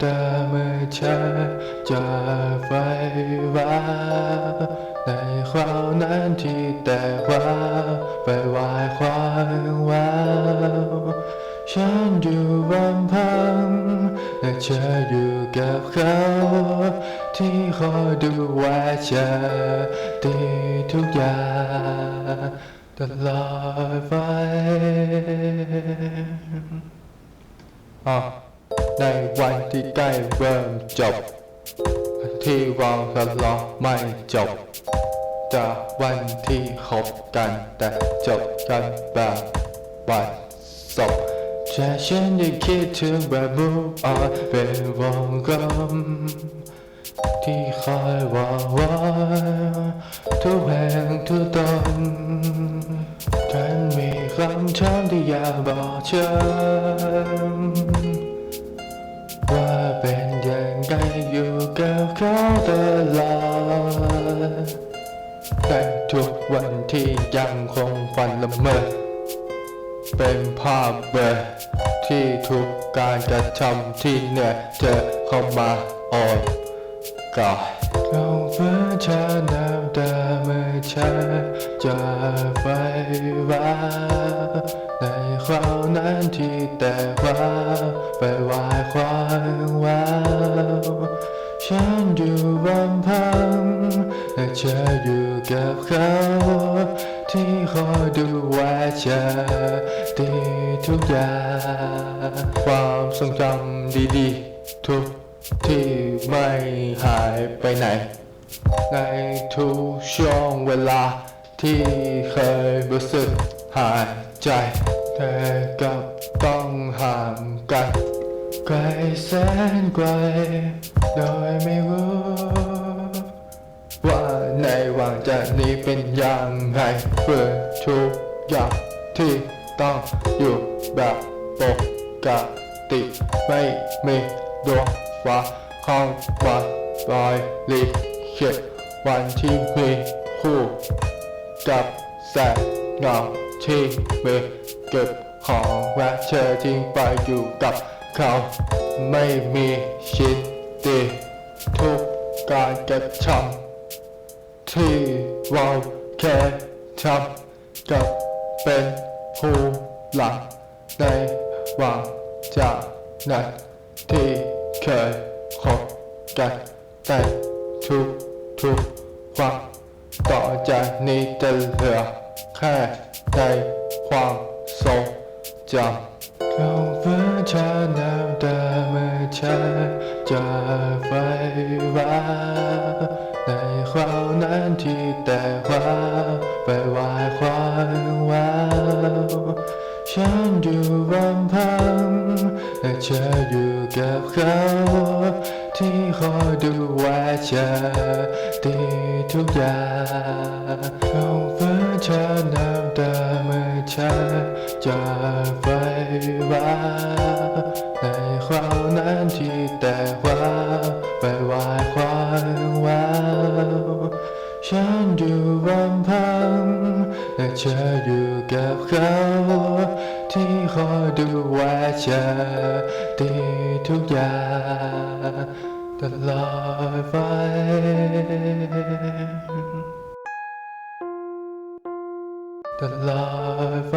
แต่เมื่อเธอจะไฟว่าในคราวนั้นที่แต่ว่าไปวายความว้าวฉันอยู่ลำพังและเธออยู่กับเขา ที่คอยดูว่าเธอดีทุกอย่างตลอดไปอะ ในวันที่ใกล้เริ่มจบ ที่วางทะเลาะไม่จบ จากวันที่คบกันแต่จบกันแบบวันศพแต่ฉันยังคิดถึงแบบ move on เป็นวงกลมที่คอยว่าวันทุกแห่งทุกตนฉันมีคำถามที่อยากบอกเธอ ว่าเป็นยังไงอยู่กับเขาตลอดแต่ทุกวันที่ยังคงฝันละเมอเป็นภาพเบลอที่ทุกการกระทำที่เหนื่อยเจอเข้ามาอ่อนกอด ลงฟื้นเธอน้ำตาเมื่อเธอจะไปว่าในคราวนั้นที่แต่ว่าไปวายความว้าวฉันอยู่ลำพังและเธออยู่กับเขาที่คอยดูว่าเธอดีทุกอย่างความทรงจำดีๆ ทุก ที่ไม่หายไปไหน ในทุกช่วงเวลาที่เคยรู้สึกหายใจ แต่กลับต้องห่างกันไกลแสนไกลโดยไม่รู้ว่าในวันจากนี้เป็นยังไงเพื่อทุกอย่างที่ต้องอยู่แบบปกติไม่มีดวง ฟ้าเข้ามาลอยลิขิตวันที่มีคู่กับแสงเงาที่มีเก็บของและเธอทิ้งไปอยู่กับเขาไม่มีชิ้นดีทุกการกระทำที่เราแค่ทำกับเป็นผู้หลังในวังจากนั้นที่ เคยคบกันแต่ทุกทุกความต่อจากนี้จะเหลือแค่ในความทรงจำลงฟื้นเธอน้ำตาเมื่อเธอจะไปว่าในคราวนั้นที่แต่ว่าไปวายความว้าวฉันอยู่ลำพัง และเธออยู่กับเขาที่คอยดูว่าเธอดีทุกอย่างลงฟื้นเธอน้ำตาเมื่อเธอจะไปว่าในคราวนั้นที่แต่ว่าไปวายความว้าวฉันอยู่ลำพังและเธออยู่กับเขา ที่คอยดูว่าจะดีทุกอย่างตลอดไปตลอดไป